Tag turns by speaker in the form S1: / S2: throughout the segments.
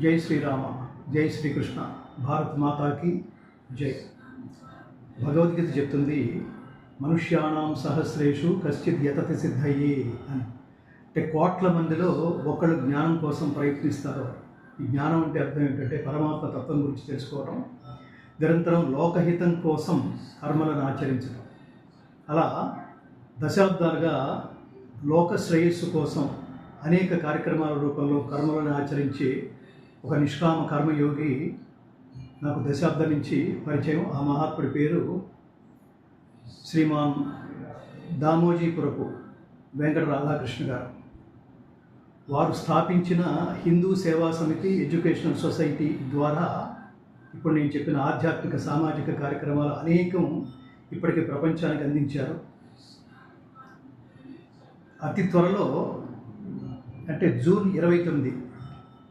S1: జై శ్రీరామ జై శ్రీకృష్ణ భారత్ మాతాకి జై. భగవద్గీత చెప్తుంది మనుష్యానాం సహస్రేషు కశ్చిత్ యతతి సిద్ధయ్యే అని. అంటే కోట్ల మందిలో ఒకళ్ళు జ్ఞానం కోసం ప్రయత్నిస్తారు. ఈ జ్ఞానం అంటే అర్థం ఏంటంటే పరమాత్మ తత్వం గురించి తెలుసుకోవడం నిరంతరం లోకహితం కోసం కర్మలను ఆచరించడం. అలా దశాబ్దాలుగా లోక శ్రేయస్సు కోసం అనేక కార్యక్రమాల రూపంలో కర్మలను ఆచరించి ఒక నిష్కామ కర్మయోగి నాకు దశాబ్దం నుంచి పరిచయం. ఆ మహాత్ముడి పేరు శ్రీమాన్ దామోజీపురపు వెంకట రాధాకృష్ణ గారు. వారు స్థాపించిన హిందూ సేవా సమితి ఎడ్యుకేషనల్ సొసైటీ ద్వారా ఇప్పుడు నేను చెప్పిన ఆధ్యాత్మిక సామాజిక కార్యక్రమాలు అనేకం ఇప్పటికి ప్రపంచానికి అందించారు. అతి త్వరలో అంటే జూన్ ఇరవై తొమ్మిది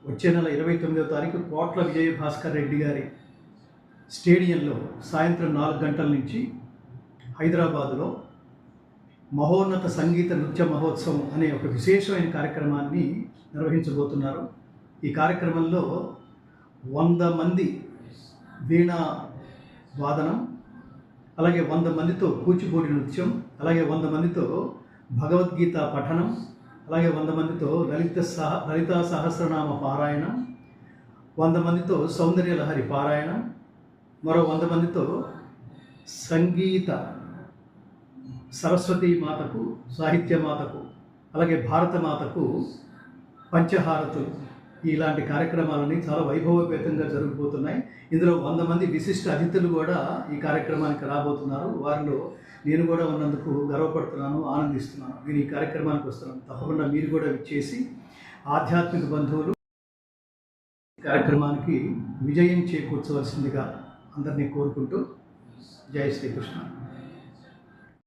S1: వచ్చే నెల ఇరవై తొమ్మిదవ తారీఖు కోట్ల విజయ భాస్కర్ రెడ్డి గారి స్టేడియంలో సాయంత్రం నాలుగు గంటల నుంచి హైదరాబాదులో మహోన్నత సంగీత నృత్య మహోత్సవం అనే ఒక విశేషమైన కార్యక్రమాన్ని నిర్వహించబోతున్నారు. ఈ కార్యక్రమంలో వంద మంది వీణా వాదనం అలాగే వంద మందితో కూచిపూడి నృత్యం అలాగే వంద మందితో భగవద్గీత పఠనం అలాగే వంద మందితో లలిత సహ లలిత సహస్రనామ పారాయణ వంద మందితో సౌందర్య లహరి పారాయణ మరో వంద మందితో సంగీత సరస్వతీ మాతకు సాహిత్య మాతకు అలాగే భారత మాతకు పంచహారతులు. ఇలాంటి కార్యక్రమాలని చాలా వైభవపేతంగా జరిగిపోతున్నాయి ఇందులో వంద మంది విశిష్ట అతిథులు కూడా ఈ కార్యక్రమానికి రాబోతున్నారు. వారిలో నేను కూడా ఉన్నందుకు గర్వపడుతున్నాను ఆనందిస్తున్నాను. నేను ఈ కార్యక్రమానికి వస్తున్నాను. తప్పకుండా మీరు కూడా విచ్చేసి ఆధ్యాత్మిక బంధువులు కార్యక్రమానికి విజయం చేకూర్చవలసిందిగా అందరినీ కోరుకుంటూ జై శ్రీకృష్ణ